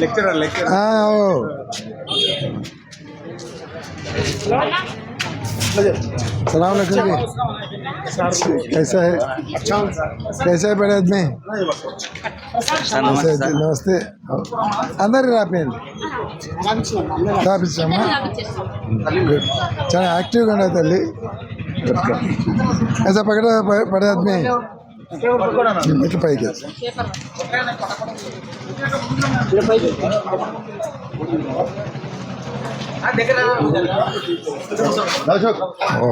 Lecturer lecturer हाँ वो सलाम अलैकुम जी कैसा है कैसा है बड़े आदमी कैसे है? नमस्ते अंदर ही రాపేయండి స్థాపించామా చాలా యాక్టివ్గా ఉండదు తల్లి ऐसा पकड़ा बड़े आदमी ఇట్లా పైకి వేస్తా. ఓ.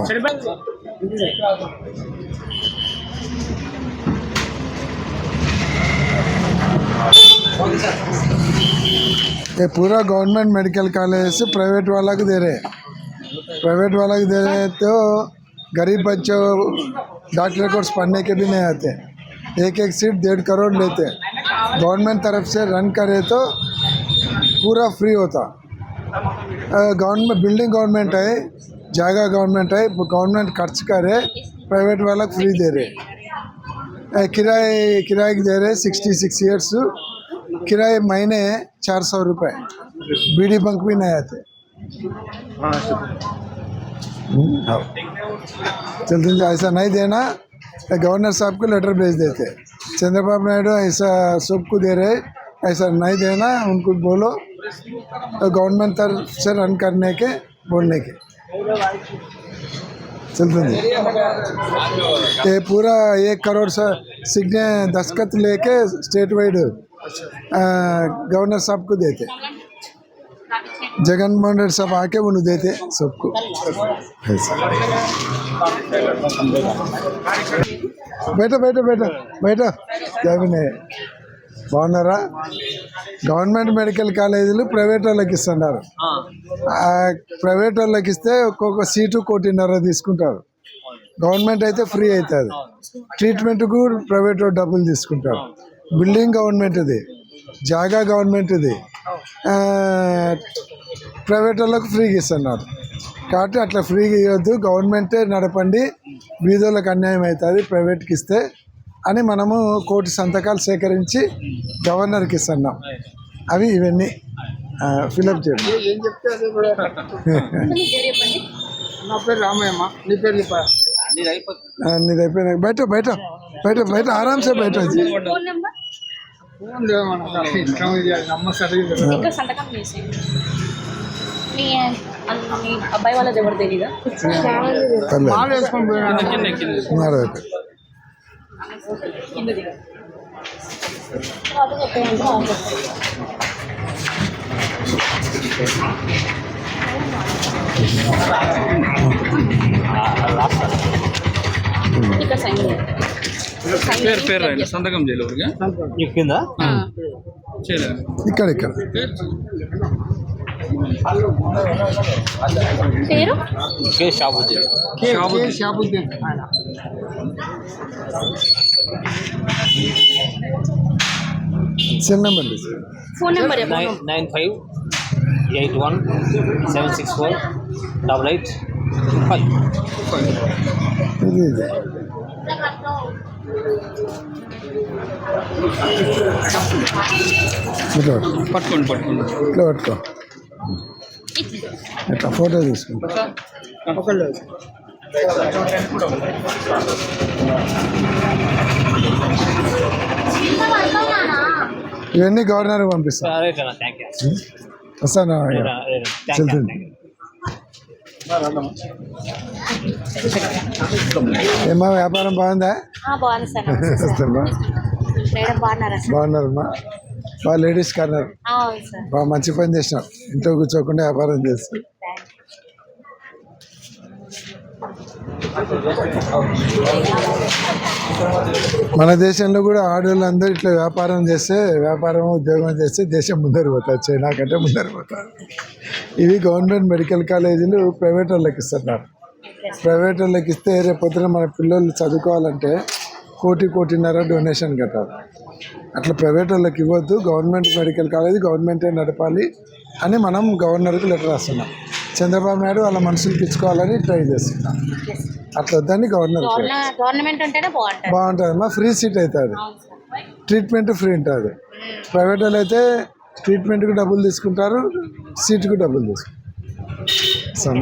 ये पूरा गवर्नमेंट मेडिकल कॉलेज से प्राइवेट वाला को दे रहे हैं प्राइवेट वाला को दे रहे हैं तो गरीब बच्चों डॉक्टर कोर्स पढ़ने के भी नहीं आते। एक एक सीट डेढ़ करोड़ लेते गवर्नमेंट तरफ़ से रन करे तो पूरा फ्री होता। गवर्नमेंट, बिल्डिंग गवर्नमेंट है जगह गवर्नमेंट है, गवर्नमेंट खर्च करे, प्राइवेट वाला फ्री दे रहे। किराए किराए दे रहे सिक्सटी सिक्स ईयर्स किराए महीने चार सौ रुपये बीडी बंक भी नहीं आते। हाँ। चलते हैं, ऐसा नहीं देना। गवर्नर साहब को लेटर भेज देते। चंद्रबाबू नायडू ऐसा सबको दे रहे ऐसा नहीं देना उनको बोलो। गवर्नमेंट तरफ़ से रन करने के बोलने के। चलते हैं। ये पूरा एक करोड़ से सिग्ने दस्खत लेके स्टेट वाइड गवर्नर साहब को देते। जगनमोहन रेड्डी साहब आके उन्हें देते सबको ऐसा बैठो बैठो बैठो बैठो క్యాబినే బాగున్నారా గవర్నమెంట్ మెడికల్ కాలేజీలు ప్రైవేట్ వాళ్ళకి ఇస్తున్నారు ఆ ప్రైవేట్ వాళ్ళకి ఇస్తే ఒక్కొక్క సీటు కోటిన్నర తీసుకుంటారు గవర్నమెంట్ అయితే ఫ్రీ అవుతుంది ట్రీట్మెంట్కు ప్రైవేట్ వాళ్ళు డబ్బులు తీసుకుంటారు బిల్డింగ్ గవర్నమెంట్ ఇది జాగా గవర్నమెంట్ ఇది ప్రైవేట్ వాళ్ళకు ఫ్రీగా ఇస్తున్నారు. కాబట్టి అట్లా ఫ్రీగా ఇవ్వద్దు. గవర్నమెంటే నడపండి. బీదోళ్ళకి అన్యాయం అవుతుంది. ప్రైవేట్కి ఇస్తే అని మనము కోటి సంతకాలు సేకరించి గవర్నర్కి ఇస్తున్నాం. అవి ఇవన్నీ. ఫిలప్ చేయండి. ఏం చెప్తే అదే కూడా. నా పేరు రామయ్యమ్మ. నీ పేరు నీది అయిపోయినాక బయట బయట బయట బయట ఆరామ్సే బయట. వచ్చి ఫోన్ ఇష్టం ఇది చేసేయండి. మీ అన్న- మీ అబ్బాయి వాళ్ళది ఎవరు తెలీదా. కింద. ఇక్కడ సైన్ పేరు పేరు రాయండి సంతకం చేయలేదు. చేయలేదు. ఇక్కడ ఇక్కడ. పేరు కే షాబుద్దీన్ కే షాబుద్దీన్ ఆయన సెల్ నెంబర్ తీసుకో. Phone number nine nine five eight one seven six four double eight five ఇది ఇది ఇట్లా పట్టుకో. పట్టుకోండి పట్టుకోండి ఇట్లా పట్టుకో ఇట్లా ఫోటో తీసుకుంటా. ఇవన్నీ గవర్నర్ పంపిస్తా. సరే కదా థ్యాంక్ యూ వస్తాను ఏమా వ్యాపారం బాగుందా? బాగున్నారమ్మా. బాగా లేడీస్ కార్నర్. బాగా మంచి పని చేసినారు ఇంట్లో కూర్చోకుండా వ్యాపారం చేస్తారు మన దేశంలో కూడా ఆడవాళ్ళందరూ ఇట్లా వ్యాపారం చేస్తే వ్యాపారం ఉద్యోగం చేస్తే దేశం ముందరు పోతుంది చైనా కంటే ముందరు పోతుంది ఇవి గవర్నమెంట్ మెడికల్ కాలేజీలు ప్రైవేట్ వాళ్ళకి ఇస్తున్నారు. ప్రైవేట్ వాళ్ళకి ఇస్తే రేపు పొద్దున మన పిల్లలు చదువుకోవాలంటే కోటి కోటిన్నర డొనేషన్ కట్టాలి. అట్లా ప్రైవేట్ వాళ్ళకి ఇవ్వద్దు గవర్నమెంట్ మెడికల్ కాలేజ్ గవర్నమెంటే నడపాలి అని మనం గవర్నర్కి లెటర్ రాస్తున్నాం. చంద్రబాబు నాయుడు వాళ్ళ మనుషులకి ఇచ్చుకోవాలని ట్రై చేస్తున్నాం. అట్లా వద్దని గవర్నర్ బాగుంటుంది. బాగుంటుందమ్మా ఫ్రీ సీట్ అవుతుంది. ట్రీట్మెంట్ ఫ్రీ ఉంటుంది. ప్రైవేట్ వాళ్ళు అయితే ట్రీట్మెంట్కి డబ్బులు తీసుకుంటారు సీటుకు డబ్బులు తీసుకుంటారు. సమ